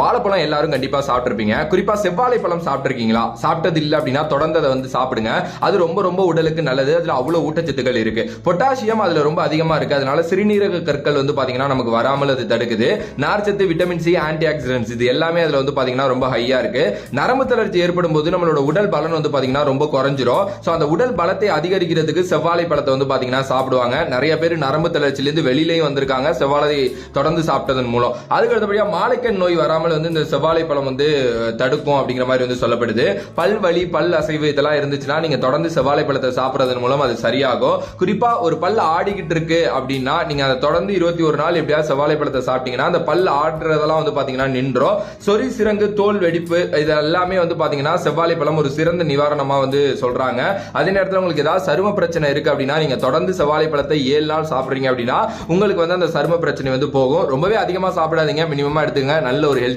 வாழைப்பழம் எல்லாரும் கண்டிப்பா சாப்பிட்டிருப்பீங்க. குறிப்பா செவ்வாழை பழம் சாப்பிட்டுருக்கீங்களா? சாப்பிட்டது இல்லை அப்படின்னா தொடர்ந்து அதை வந்து சாப்பிடுங்க. அது ரொம்ப ரொம்ப உடலுக்கு நல்லது. அதுல அவ்வளவு ஊட்டச்சத்துக்கள் இருக்கு. பொட்டாசியம் அதுல ரொம்ப அதிகமா இருக்கு. அதனால சிறுநீரக கற்கள் வந்து பாத்தீங்கன்னா நமக்கு வராமல் அது தடுக்குது. நார்ச்சத்து விட்டமின் சி ஆன்டி ஆக்சிடென்ட்ஸ் இது எல்லாமே அதுல வந்து பாத்தீங்கன்னா ரொம்ப ஹையா இருக்கு. நரம்பு தளர்ச்சி ஏற்படும் போது நம்மளோட உடல் பலன் வந்து பாத்தீங்கன்னா ரொம்ப குறைஞ்சிரும். சோ அந்த உடல் பலத்தை அதிகரிக்கிறதுக்கு செவ்வாழை பழத்தை வந்து பாத்தீங்கன்னா சாப்பிடுவாங்க. நிறைய பேர் நரம்பு தளர்ச்சியிலிருந்து வெளியிலயும் வந்திருக்காங்க. செவ்வாழை தொடர்ந்து சாப்பிட்டதன் மூலம். அதுக்கு அடுத்தபடியா மாலைக்கண் நோய் இல்லாமல் வந்து இந்த செவ்வாழை பழம் வந்து தடுக்கும் அப்படிங்கிற மாதிரி வந்து சொல்லப்படுது. பல் வலி பல் அசைவு இதெல்லாம் இருந்துச்சுன்னா நீங்க தொடர்ந்து செவ்வாழை பழத்தை சாப்பிடுறதன் மூலம் அது சரியாகும். குறிப்பா ஒரு பல் ஆடிக்கிட்டு இருக்கு அப்படின்னா நீங்க அதை தொடர்ந்து இருபத்தி ஒரு நாள் எப்படியாவது செவ்வாழை பழத்தை சாப்பிட்டீங்கன்னா அந்த பல் ஆடுறதெல்லாம் வந்து பாத்தீங்கன்னா நின்றோம். சொறி சிறங்கு தோல் வெடிப்பு இது எல்லாமே வந்து பாத்தீங்கன்னா செவ்வாழை பழம் ஒரு சிறந்த நிவாரணமா வந்து சொல்றாங்க. அதே நேரத்தில் உங்களுக்கு ஏதாவது சரும பிரச்சனை இருக்கு அப்படின்னா நீங்க தொடர்ந்து செவ்வாழை பழத்தை ஏழு நாள் சாப்பிடுறீங்க அப்படின்னா உங்களுக்கு வந்து அந்த சரும பிரச்சனை வந்து போகும். ரொம்பவே அதிகமா சாப்பிடாதீங்க. மினிமமா எடுத்துங்க நல்ல ஒரு ஹெல்த்தி